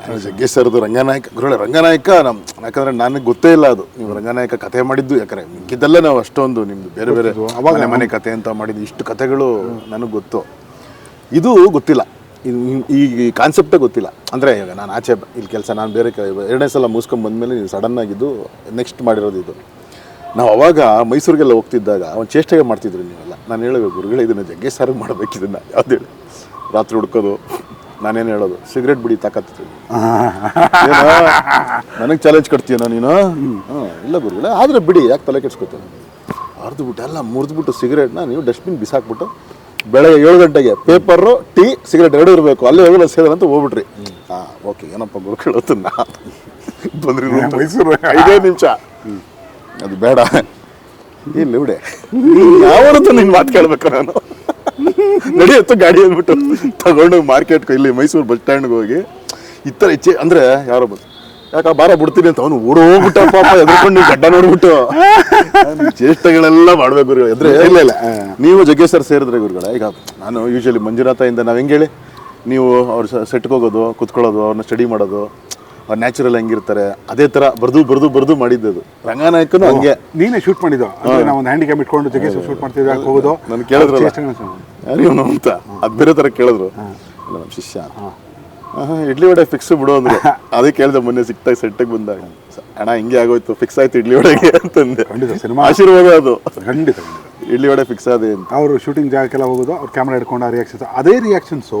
ನಾನು ಜಗ್ಗೇಶ್ ಸರ್ದು ರಂಗನಾಯಕ ಗುರುಳೆ ರಂಗನಾಯಕ ನಮ್ ಯಾಕಂದ್ರೆ ನನಗೆ ಗೊತ್ತೇ ಇಲ್ಲ ಅದು. ನೀವು ರಂಗನಾಯಕ ಕಥೆ ಮಾಡಿದ್ದು ಯಾಕಂದ್ರೆ ಮಿಕ್ಕಿದ್ದೆಲ್ಲ ನಾವು ಅಷ್ಟೊಂದು ನಿಮ್ದು ಬೇರೆ ಬೇರೆ ಅವಾಗ ಮನೆ ಕಥೆ ಅಂತ ಮಾಡಿದ್ದು ಇಷ್ಟು ಕಥೆಗಳು ನನಗೆ ಗೊತ್ತು. ಇದು ಗೊತ್ತಿಲ್ಲ. ಇದು ಈ ಕಾನ್ಸೆಪ್ಟೇ ಗೊತ್ತಿಲ್ಲ. ಅಂದರೆ ಇವಾಗ ನಾನು ಆಚೆ ಬ- ಇಲ್ಲಿ ಕೆಲಸ ನಾನು ಬೇರೆ ಕ- ಎರಡನೇ ಸಲ ಮುಗಿಸ್ಕೊಂಡು ಬಂದಮೇಲೆ ನೀವು ಸಡನ್ ಆಗಿದ್ದು ನೆಕ್ಸ್ಟ್ ಮಾಡಿರೋದು ಇದು. ನಾವು ಅವಾಗ ಮೈಸೂರಿಗೆಲ್ಲ ಹೋಗ್ತಿದ್ದಾಗ ಒಂದು ಚೇಷ್ಟೆಗೆ ಮಾಡ್ತಿದ್ರು ನೀವೆಲ್ಲ. ನಾನು ಹೇಳಬೇಕು ಗುರುಗಳೇ ಇದನ್ನು ಜಗ್ಗೇಶ್ ಸಾರಿಗೆ ಮಾಡ್ಬೇಕು ಇದನ್ನು ಯಾವ್ದು ಹೇಳಿ? ರಾತ್ರಿ ಹುಡ್ಕೋದು. ನಾನೇನು ಹೇಳೋದು? ಸಿಗರೇಟ್ ಬಿಡಿ ತಾಕತ್ತಿತ್ತು ನನಗೆ ಚಾಲೆಂಜ್ ಕೊಡ್ತೀಯನೋ ನೀನು? ಹಾಂ ಇಲ್ಲ ಗುರುಗಳೇ ಆದರೆ ಬಿಡಿ ಯಾಕೆ ತಲೆ ಕೆಡ್ಸ್ಕೊತೀನಿ ಅರ್ದು ಬಿಟ್ಟು ಎಲ್ಲ ಮುರಿದ್ಬಿಟ್ಟು ಸಿಗರೇಟ್ನ ನೀವು ಡಸ್ಟ್ಬಿನ್ ಬಿಸಾಕ್ಬಿಟ್ಟು ಬೆಳಗ್ಗೆ ಏಳು ಗಂಟೆಗೆ ಪೇಪರು ಟೀ ಸಿಗರೇಟ್ ಎರಡು ಇರಬೇಕು. ಅಲ್ಲೇ ಹೋಗಲ್ಲ ಅಂತ ಹೋಗ್ಬಿಟ್ರಿ. ಹಾಂ ಓಕೆ ಏನಪ್ಪ ಗುರು ನಾ ಬಂದ್ರಿ ಮೈಸೂರು. ಐದೇ ನಿಮಿಷ. ಅದು ಬೇಡ. ಇಲ್ಲಿ ಬಿಡೆ. ಯಾವತ್ತೂ ನಿನ್ನ ಮಾತು ಕೇಳಬೇಕು ನಾನು. ನಡೆಯುತ್ತೋ ಗಾಡಿ ಅಂದ್ಬಿಟ್ಟು ತಗೊಂಡು ಮಾರ್ಕೆಟ್ಗೆ ಇಲ್ಲಿ ಮೈಸೂರು ಬಸ್ ಸ್ಟ್ಯಾಂಡ್ಗೆ ಹೋಗಿ. ಈ ಥರ ಇಚ್ಛೆ ಅಂದರೆ ಯಾರೋ ಬಂದು ಯಾಕ ಬಾರ ಬಿಡ್ತೀನಿ ಅಂತ ಅವನು ಓಡೋಗ್ಬಿಟ್ಟ ಪಾಪ ಎದ್ಕೊಂಡು ಗಡ್ಡ ನೋಡ್ಬಿಟ್ಟು. ಚೇಷ್ಟೆಗಳೆಲ್ಲ ಮಾಡ್ಬೇಕು ಎದ್ರೆ ಇಲ್ಲ ಇಲ್ಲ. ನೀವು ಜಗ್ಗೇಶ್ ಸರ್ ಸೇರಿದ್ರೆ ಗುರುಗಳ, ಈಗ ನಾನು ಯೂಶಲಿ ಮಂಜುನಾಥಯಿಂದ ನಾವು ಹೆಂಗೆ ಹೇಳಿ? ನೀವು ಅವ್ರ ಸೆಟ್ಗೆ ಹೋಗೋದು, ಕುತ್ಕೊಳ್ಳೋದು ಅವ್ರನ್ನ ಸ್ಟಡಿ ಮಾಡೋದು. ಅವ್ರು ನ್ಯಾಚುರಲ್ ಹೆಂಗಿರ್ತಾರೆ ಅದೇ ಥರ ಬರ್ದು ಬರ್ದು ಬರ್ದು ಮಾಡಿದ್ದದು. ರಂಗನಾಯಕನು ಹಂಗೆ. ನೀನೇ ಶೂಟ್ ಮಾಡಿದ್ದು. ಅಂದ್ರೆ ನಾವು ಒಂದು ಹ್ಯಾಂಡಿಕ್ಯಾಮ್ ಇಟ್ಕೊಂಡು ಜಗೇಶ್ ಶೂಟ್ ಮಾಡ್ತಿದ್ವಿ ಹೋಗೋದು? ನಾನು ಕೇಳಿದ್ರಲ್ಲ. ಚೇಷ್ಟೆಗಳನ್ನ ಚೆನ್ನಾಗಿ. ಅಂತ? ಅದು ಬೇರೆ ಥರ ಕೇಳಿದ್ರು. ಇಲ್ಲ ನಮ್ಮ ಶಿಷ್ಯ. ಇಡ್ಲಿ ವಡೆ ಫಿಕ್ಸ್ ಬಿಡು ಅಂದ್ರೆ. ಅದೇ ಕೇಳಿದೆ ಮೊನ್ನೆ ಸಿಕ್ತಾ ಸೆಟ್ಟಿಗೆ ಬಂದಾಗ. ಅಣ್ಣ ಹಿಂಗೆ ಆಗೋಯ್ತು ಫಿಕ್ಸ್ ಆಯ್ತು ಇಡ್ಲಿ ವಡೆಗೆ ಅಂತಂದೆ. ಸಿನಿಮಾ ಆಶೀರ್ವಾದ ಅದು. ಖಂಡಿತ ಖಂಡಿತ. ಇಡ್ಲಿ ವಡೆ ಫಿಕ್ಸ್ ಆದೆ ಅಂತ. ಅವರು ಶೂಟಿಂಗ್ ಜಾಗಕ್ಕೆಲ್ಲ ಹೋಗೋದು ಅವ್ರು ಕ್ಯಾಮ್ರಾ ಹಿಡ್ಕೊಂಡು ಆ ರಿಯಾಕ್ಷನ್ಸ್ ಅದೇ ರಿಯಾಕ್ಷನ್ಸು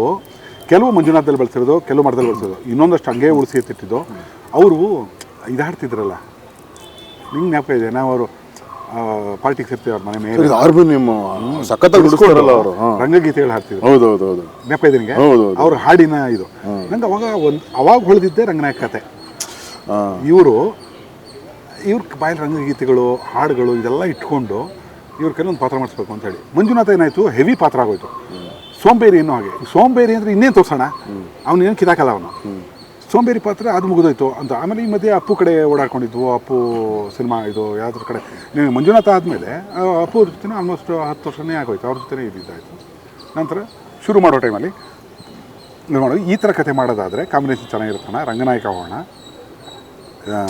ಕೆಲವು ಮಂಜುನಾಥದಲ್ಲಿ ಬಳಸಿರೋದು ಕೆಲವು ಮರದಲ್ಲಿ ಬಳಸಿರೋದು. ಇನ್ನೊಂದಷ್ಟು ಹಂಗೆ ಉಳಿಸಿ ಎತ್ತಿಟ್ಟಿದ್ದು. ಅವರು ಇದಾಡ್ತಿದ್ರಲ್ಲ. ನಿಂಗೆ ಜ್ಞಾಪಕ ಇದೆ ನಾವು ಅವರು ಪಾರ್ಟಿಗೆ ಇರ್ತೀವಿ ಅವ್ರ ಮನೆ ಮೇಲೆ. ಹಾರ್ಮೋನಿಯಂ ಸಖತ್ತಾಗಿ ನುಡಿಸ್ತಾರಲ್ಲ ಅವರು. ರಂಗಗೀತೆಗಳು ಹಾಡ್ತಿದ್ರು. ಹೌದು ಹೌದು ಹೌದು. ಜ್ಞಾಪಕ ಇದೆ ನಿಮಗೆ ಹೌದು. ಅವ್ರ ಹಾಡಿನ ಇದು. ನಂಗೆ ಅವಾಗ ಒಂದು ಅವಾಗ ಹೊಳೆದಿದ್ದೆ ರಂಗನಾಯಕ ಕತೆ. ಇವರು ಇವ್ರ ಬಾಯಲ್ಲಿ ರಂಗಗೀತೆಗಳು ಹಾಡುಗಳು ಇದೆಲ್ಲ ಇಟ್ಕೊಂಡು ಇವ್ರ ಕೆಲವೊಂದು ಪಾತ್ರ ಮಾಡಿಸ್ಬೇಕು ಅಂತ ಹೇಳಿ. ಮಂಜುನಾಥ ಏನಾಯ್ತು? ಹೆವಿ ಪಾತ್ರ ಆಗೋಯ್ತು. ಸೋಂಬೇರಿ ಇನ್ನೂ ಹಾಗೆ. ಸೋಂಬೇರಿ ಅಂದರೆ ಇನ್ನೇನು ತೋರ್ಸೋಣ? ಅವನು ಏನು ಕಿದಾಕಲ್ಲ ಅವನು. ಸೋಂಬೇರಿ ಪಾತ್ರ ಅದು ಮುಗಿದೋಯ್ತು ಅಂತ. ಆಮೇಲೆ ಈ ಮಧ್ಯೆ ಅಪ್ಪು ಕಡೆ ಓಡಾಡ್ಕೊಂಡಿದ್ವು. ಅಪ್ಪು ಸಿನಿಮಾ ಇದು ಯಾವುದ್ರ ಕಡೆ. ನೀವು ಮಂಜುನಾಥ ಆದಮೇಲೆ ಅಪ್ಪು ಅವ್ರ ಜೊತೆ ಆಲ್ಮೋಸ್ಟ್ ಹತ್ತು ವರ್ಷನೇ ಆಗೋಯ್ತು. ಅವ್ರ ಜೊತೆ ಇದ್ದಿದ್ದಾಯಿತು. ನಂತರ ಶುರು ಮಾಡೋ ಟೈಮಲ್ಲಿ ನೋಡಿ ಈ ಥರ ಕತೆ ಮಾಡೋದಾದರೆ ಕಾಂಬಿನೇಷನ್ ಚೆನ್ನಾಗಿರ್ತಾನ ರಂಗನಾಯಕ ಹೋಗೋಣ.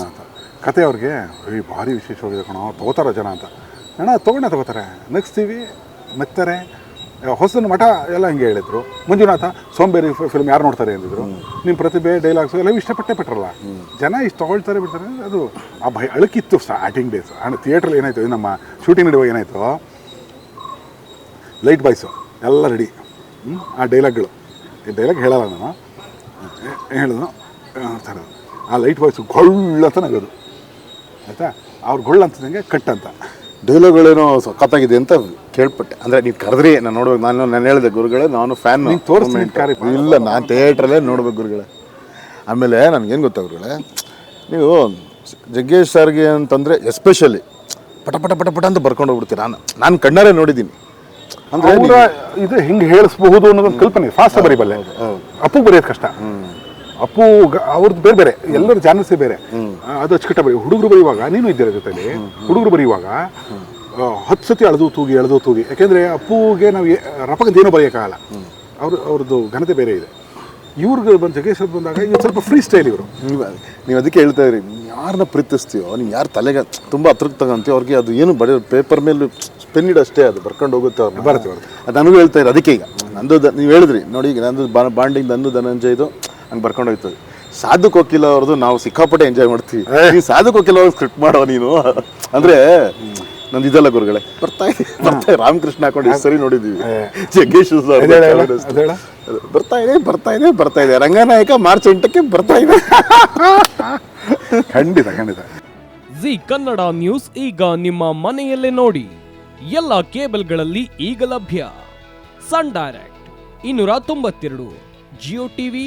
ಅಂತ. ಕತೆ ಅವ್ರಿಗೆ ಈ ಭಾರಿ ವಿಶೇಷವಾಗಿದೆ ಕಣೋ. ತಗೋತಾರ ಜನ ಅಂತ. ಅಣ್ಣ ತೊಗೊಂಡೆ ತಗೋತಾರೆ. ನಗಿಸ್ತೀವಿ ನಗ್ತಾರೆ. ಹೊಸನ ಮಠ ಎಲ್ಲ ಹಿಂಗೆ ಹೇಳಿದ್ರು. ಮಂಜುನಾಥ, ಸೋಂಬೇರಿ ಫಿಲ್ಮ್ ಯಾರು ನೋಡ್ತಾರೆ ಅಂದಿದ್ರು. ನಿಮ್ಮ ಪ್ರತಿಭೆ ಡೈಲಾಗ್ಸ್ ಎಲ್ಲ ಇಷ್ಟಪಟ್ಟೆ ಬಿಟ್ರಲ್ಲ ಜನ ಇಷ್ಟು ತಗೊಳ್ತಾರೆ ಬಿಡ್ತಾರೆ. ಅದು ಆ ಭಯ, ಅಳಕಿತ್ತು ಸ್ಟಾರ್ಟಿಂಗ್ ಡೇಸ್ ಅಣ್ಣ ಥಿಯೇಟ್ರಲ್ಲಿ ಏನಾಯಿತು ನಮ್ಮ ಶೂಟಿಂಗ್ ನಡೆಯುವಾಗ ಏನಾಯ್ತು? ಲೈಟ್ ಬಾಯ್ಸು ಎಲ್ಲ ರೆಡಿ ಆ ಡೈಲಾಗ್ಗಳು ಈ ಡೈಲಾಗ್ ಹೇಳಲ್ಲ ನಾನು. ಹೇಳಿದ್ರು ಥರ ಆ ಲೈಟ್ ಬಾಯ್ಸು ಗೊಳ್ಳ ಅಂತ ನಗೋದು ಆಯಿತಾ? ಅವ್ರು ಗೊಳ್ಳ ಅಂತಂದಂಗೆ ಕಟ್ ಅಂತ. ಡೈಲಾಗ್ಗಳೇನೋ ಸಖತ್ತಾಗಿದೆ ಅಂತ ಕೇಳ್ಪಟ್ಟೆ. ಅಂದ್ರೆ ನೀವು ಕರೆದ್ರಿ ನಾನು ನೋಡ್ಬೇಕು. ನಾನು ನಾನು ಹೇಳಿದೆ ಗುರುಗಳೇ ನಾನು ಫ್ಯಾನ್ ತೋರಿಸ್ತೀನಿ ಇಲ್ಲ ನಾನು ಥಿಯೇಟ್ರಲ್ಲೇ ನೋಡ್ಬೇಕು ಗುರುಗಳೇ. ಆಮೇಲೆ ನನಗೇನು ಗೊತ್ತಾ ಗುರುಗಳೇ? ನೀವು ಜಗ್ಗೇಶ್ ಸರ್ಗೆ ಅಂತಂದರೆ ಎಸ್ಪೆಷಲಿ ಪಟ ಪಟ ಪಟ ಪಟ ಅಂತ ಬರ್ಕೊಂಡು ಹೋಗ್ಬಿಡ್ತೀನಿ ನಾನು ನಾನು ಕಣ್ಣಾರೆ ನೋಡಿದ್ದೀನಿ. ಅಂದರೆ ಇದು ಹಿಂಗೆ ಹೇಳಿಸ್ಬಹುದು ಅನ್ನೋದೊಂದು ಕಲ್ಪನೆ ಫಾಸ್ಟ್ ಬರೀಬಲ್ಲೆ. ಅಪ್ಪು ಬರೆಯೋದು ಕಷ್ಟ. ಅಪ್ಪು ಅವ್ರದ್ದು ಬೇರೆ ಬೇರೆ. ಎಲ್ಲರ ಜಾನರ್ಸೇ ಬೇರೆ. ಅದು ಅಚ್ಚುಕಟ್ಟ ಬರೀ ಹುಡುಗರು ಬರೆಯುವಾಗ ನೀನು ಇದ್ದೀರ ಜೊತೆಲಿ? ಹುಡುಗರು ಬರೆಯುವಾಗ ಹತ್ತು ಸತಿ ಅಳದು ತೂಗಿ ಎಳೆದು ತೂಗಿ. ಯಾಕೆಂದ್ರೆ ಅಪ್ಪುಗೆ ನಾವು ರಪಕಂತ ಏನೂ ಬರೆಯೋಕ್ಕಾಗಲ್ಲ. ಅವ್ರ ಅವ್ರದ್ದು ಘನತೆ ಬೇರೆ ಇದೆ. ಇವ್ರಿಗೆ ಬಂದು ಜಗೇಶ್ ಅವ್ರು ಬಂದಾಗ ಇವ್ರು ಸ್ವಲ್ಪ ಫ್ರೀ ಸ್ಟೈಲ್ ಇವರು. ನೀವು ನೀವು ಅದಕ್ಕೆ ಹೇಳ್ತಾ ಇರಿ. ಯಾರನ್ನ ಪ್ರೀತಿಸ್ತೀವೋ ನೀವು ಯಾರು ತಲೆಗೆ ತುಂಬ ಹತ್ರಕ್ಕೆ ತಗೊಂತೀವಿ ಅವ್ರಿಗೆ ಅದು ಏನು ಬಡ ಪೇಪರ್ ಮೇಲೆ ಪೆನ್ ಇಡಷ್ಟೇ ಅಷ್ಟೇ ಅದು. ಬರ್ಕೊಂಡು ಹೋಗುತ್ತೆ ಅವ್ರು ಬರುತ್ತೆ. ಅದು ನನಗೂ ಹೇಳ್ತಾ ಇರೋ. ಅದಕ್ಕೆ ಈಗ ನಂದು ನೀವು ಹೇಳಿದ್ರಿ. ನೋಡಿ ಈಗ ನಂದು ಬಾ- ಬಾಂಡಿಂಗ್ ನಂದು ಧನಂಜಯದು. ಹಂಗೆ ಬರ್ಕೊಂಡು ಹೋಯ್ತು ಸಾಧು ಕೋಕಿಲ ಅವ್ರದ್ದು ನಾವು ಸಿಕ್ಕಾಪಟ್ಟೆ ಎಂಜಾಯ್ ಮಾಡ್ತೀವಿ. ನೀನು ಸಾಧು ಕೋಕಿಲ ಅವ್ರಿಗೆ ಸ್ಕ್ರಿಪ್ಟ್ ಮಾಡೋ ನೀನು. ಅಂದ್ರೆ ನಂದು ಇದೆಲ್ಲ ಗುರುಗಳೇ. ಬರ್ತಾ ಇದೆ ಬರ್ತಾ ರಾಮಕೃಷ್ಣ ಹಾಕೊಂಡು ಸರಿ ನೋಡಿದ್ದೀವಿ ಜಗ್ಗೇಶ್. ಬರ್ತಾ ಇದೆ ಬರ್ತಾ ಇದೆ ಬರ್ತಾ ಇದೆ. ರಂಗನಾಯಕ ಮಾರ್ಚ್ ಎಂಟಕ್ಕೆ ಬರ್ತಾ ಇದೆ. ಖಂಡಿತ ಖಂಡಿತ. ಜಿ ಕನ್ನಡ ನ್ಯೂಸ್ ಈಗ ನಿಮ್ಮ ಮನೆಯಲ್ಲೇ ನೋಡಿ. ಎಲ್ಲ ಕೇಬಲ್ಗಳಲ್ಲಿ ಈಗ ಲಭ್ಯ. ಸನ್ ಡೈರೆಕ್ಟ್ ಇನ್ನೂರ ತೊಂಬತ್ತೆರಡು ಜಿಯೋ ಟಿವಿ